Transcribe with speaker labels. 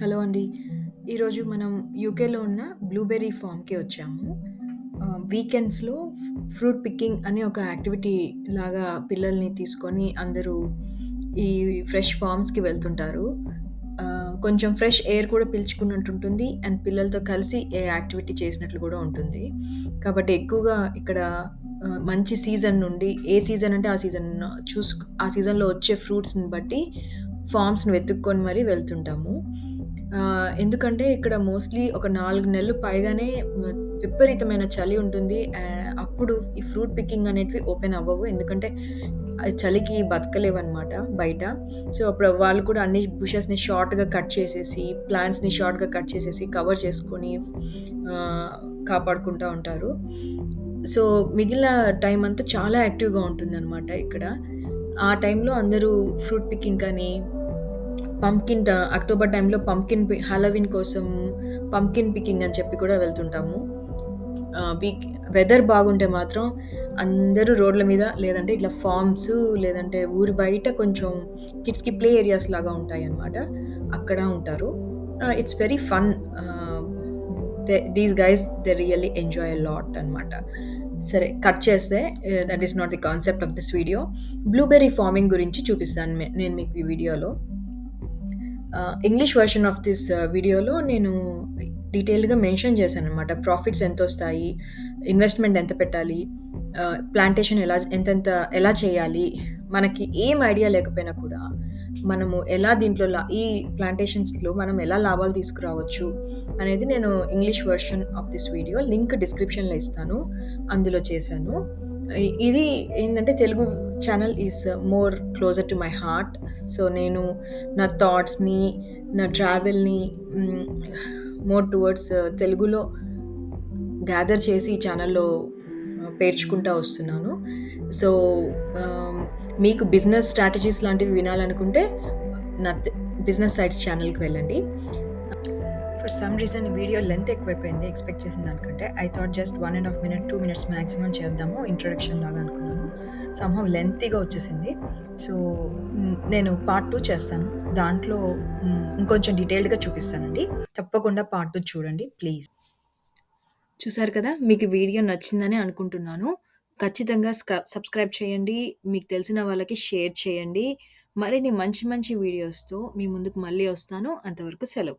Speaker 1: Hello అండి. ఈరోజు మనం యూకేలో ఉన్న బ్లూబెర్రీ ఫామ్కి వచ్చాము. వీకెండ్స్‌లో ఫ్రూట్ పికింగ్ అని ఒక యాక్టివిటీ లాగా పిల్లల్ని తీసుకొని అందరూ ఈ ఫ్రెష్ ఫార్మ్స్‌కి వెళ్తుంటారు. కొంచెం ఫ్రెష్ ఎయిర్ కూడా పీల్చుకున్నట్టుంటుంది. అండ్ పిల్లలతో కలిసి ఏ యాక్టివిటీ చేసినట్లు కూడా ఉంటుంది. కాబట్టి ఎక్కువగా ఇక్కడ మంచి సీజన్ నుండి ఏ సీజన్ అంటే ఆ సీజన్ చూసు ఆ సీజన్‌లో వచ్చే ఫ్రూట్స్‌ని బట్టి ఫామ్స్ని వెతుక్కొని మరీ వెళ్తుంటాము. ఆహ్, ఎందుకంటే ఇక్కడ మోస్ట్‌లీ ఒక 4 నెలలు పైగానే విపరీతమైన చలి ఉంటుంది. ఆహ్, అప్పుడు ఈ ఫ్రూట్ పికింగ్ అనేటివి ఓపెన్ అవ్వవు. ఎందుకంటే చలికి బతకలేవన్నమాట బయట. సో, అప్పుడు వాళ్ళు కూడా అన్ని బుషెస్‌ని షార్ట్‌గా కట్ చేసేసి, ప్లాంట్స్‌ని షార్ట్‌గా కట్ చేసేసి, కవర్ చేసుకొని ఆహ్, కాపాడుకుంటా ఉంటారు. సో, మిగిలిన టైం అంతా చాలా యాక్టివ్‌గా ఉంటుందనమాట ఇక్కడ. ఆ టైంలో అందరూ ఫ్రూట్ పికింగ్ అని, పంకిన్ అక్టోబర్ టైంలో పంకిన్ పి కోసం పంకిన్ పికింగ్ అని చెప్పి కూడా వెళ్తుంటాము. వీక్ వెదర్ బాగుంటే మాత్రం అందరూ రోడ్ల మీద లేదంటే ఇట్లా ఫార్మ్స్ లేదంటే ఊరి బయట కొంచెం కిడ్స్‌కి ప్లే ఏరియాస్ లాగా ఉంటాయన్నమాట. అక్కడ ఉంటారు. It's very fun. These guys they really enjoy lot అనమాట. సరే కట్ చేస్తే that is not the concept of this video. Blueberry farming గురించి చూపిస్తాను నేను మీకు ఈ వీడియోలో. ఇంగ్లీష్ వెర్షన్ ఆఫ్ దిస్ వీడియోలో నేను డీటెయిల్గా మెన్షన్ చేశాననమాట. ప్రాఫిట్స్ ఎంత వస్తాయి ఇన్వెస్ట్‌మెంట్ ఎంత పెట్టాలి? ప్లాంటేషన్ ఎలా ఎంతెంత ఎలా చేయాలి? మనకి ఏం ఐడియా లేకపోయినా కూడా మనము ఎలా దీంట్లో లా ఈ ప్లాంటేషన్స్‌లో మనం ఎలా లాభాలు తీసుకురావచ్చు అనేది నేను English version of this video link డిస్క్రిప్షన్‌లో ఇస్తాను. అందులో చేశాను. ఇది ఏంటంటే Telugu channel is more closer to my heart. So, నేను నా థాట్స్‌ని, నా ట్రావెల్‌ని మోర్ టువర్డ్స్ తెలుగులో గ్యాదర్ చేసి ఈ ఛానల్లో uh, పేర్చుకుంటా వస్తున్నాను. సో, um, మీకు బిజినెస్ స్ట్రాటజీస్ లాంటివి వినాలనుకుంటే నా బిజినెస్ సైట్స్ ఛానల్కి వెళ్ళండి. For some reason video length ఎక్కువైపోయింది ఎక్స్‌పెక్ట్ చేసిన దానికంటే. I thought just one and half minute, two minutes maximum చేద్దాము ఇంట్రొడక్షన్ లాగా అనుకున్నాను. సంహం లెంతీగా వచ్చేసింది. సో, నేను పార్ట్ టూ చేస్తాను. దాంట్లో ఇంకొంచెం డీటెయిల్డ్‌గా చూపిస్తానండి. తప్పకుండా పార్ట్ టూ చూడండి ప్లీజ్. చూసారు కదా! మీకు వీడియో నచ్చిందని అనుకుంటున్నాను. ఖచ్చితంగా సబ్స్క్రైబ్ చేయండి. మీకు తెలిసిన వాళ్ళకి షేర్ చేయండి. మరిన్ని మంచి మంచి వీడియోస్‌తో మీ ముందుకు మళ్ళీ వస్తాను. అంతవరకు సెలవు.